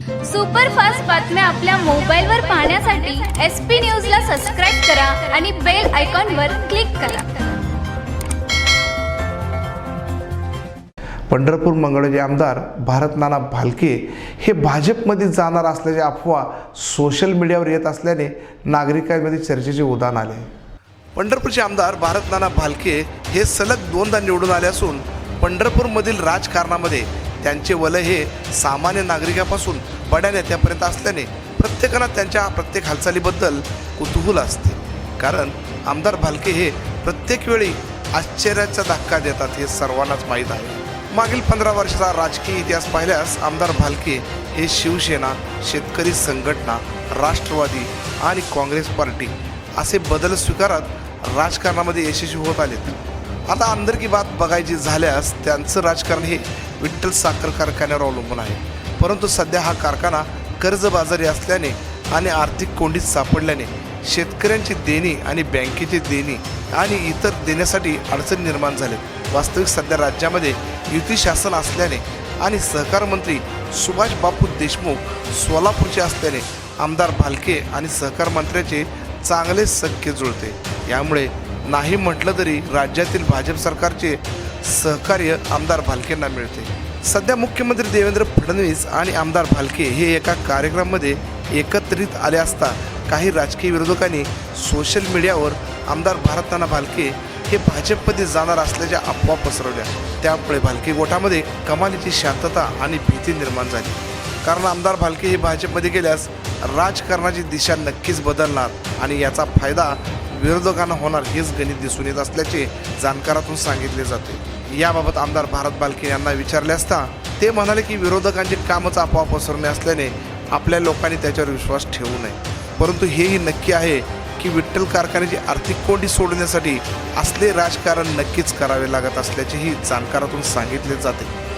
Superfast बातम्या आपल्या मोबाईलवर पाहण्यासाठी एस पी न्यूजला सबस्क्राईब करा आणि बेल आयकॉनवर क्लिक करा. पंढरपूर मंगळवेढे आमदार भारत नाना भालके हे भाजपमध्ये जाणार असल्याची अफवा सोशल मीडियावर येत असल्याने नागरिकांमध्ये चर्चेचे उदाहरण आले. पंढरपूरचे आमदार भारत नाना भालके हे सलग दोनदा निवडून आले असून पंढरपूरमधील राजकारणामध्ये त्यांचे वलय हे सामान्य नागरिकापासून बड्या नेत्यापर्यंत असल्याने प्रत्येकाला त्यांच्या प्रत्येक हालचालीबद्दल कुतूहल असते. कारण आमदार भालके हे प्रत्येक वेळी आश्चर्याचा धक्का देतात हे सर्वांनाच माहीत आहे. मागील पंधरा वर्षाचा राजकीय इतिहास पाहिल्यास आमदार भालके हे शिवसेना शेतकरी संघटना राष्ट्रवादी आणि काँग्रेस पार्टी असे बदल स्वीकारत राजकारणामध्ये यशस्वी होत आलेत. आता आमदारकी बात बघायची झाल्यास त्यांचं राजकारण हे विठ्ठल साखर कारखान्यावर अवलंबून आहे. परंतु सध्या हा कारखाना कर्जबाजारी असल्याने आणि आर्थिक कोंडीत सापडल्याने शेतकऱ्यांची देणी आणि बँकेची देणी आणि इतर देण्यासाठी अडचण निर्माण झाल्या वास्तविक सध्या राज्यामध्ये युती शासन असल्याने आणि सहकार मंत्री सुभाष बापू देशमुख सोलापूरचे असल्याने आमदार भालके आणि सहकार मंत्र्याचे चांगले सख्य जुळते. यामुळे नाही म्हटलं तरी राज्यातील भाजप सरकारचे सहकार्य आमदार भालकेंना मिळते. सध्या मुख्यमंत्री देवेंद्र फडणवीस आणि आमदार भालके हे एका कार्यक्रमामध्ये एकत्रित आले असता काही राजकीय विरोधकांनी सोशल मीडियावर आमदार भारतनाना भालके हे भाजपमध्ये जाणार असल्याच्या अफवा पसरवल्या. त्यामुळे भालके गोठामध्ये कमालीची शांतता आणि भीती निर्माण झाली. कारण आमदार भालके हे भाजपमध्ये गेल्यास राजकारणाची दिशा नक्कीच बदलणार आणि याचा फायदा विरोधकांना होणार हेच गणित दिसून येत असल्याचे जाणकारातून सांगितले जाते. याबाबत आमदार भारत बालके यांना विचारले असता ते म्हणाले की विरोधकांचे कामच आपोआप पसरणे असल्याने आपल्या लोकांनी त्याच्यावर विश्वास ठेवू नये. परंतु हेही नक्की आहे की विठ्ठल कारखान्याची आर्थिक कोंडी सोडण्यासाठी असले राजकारण नक्कीच करावे लागत असल्याचेही जाणकारातून सांगितले जाते.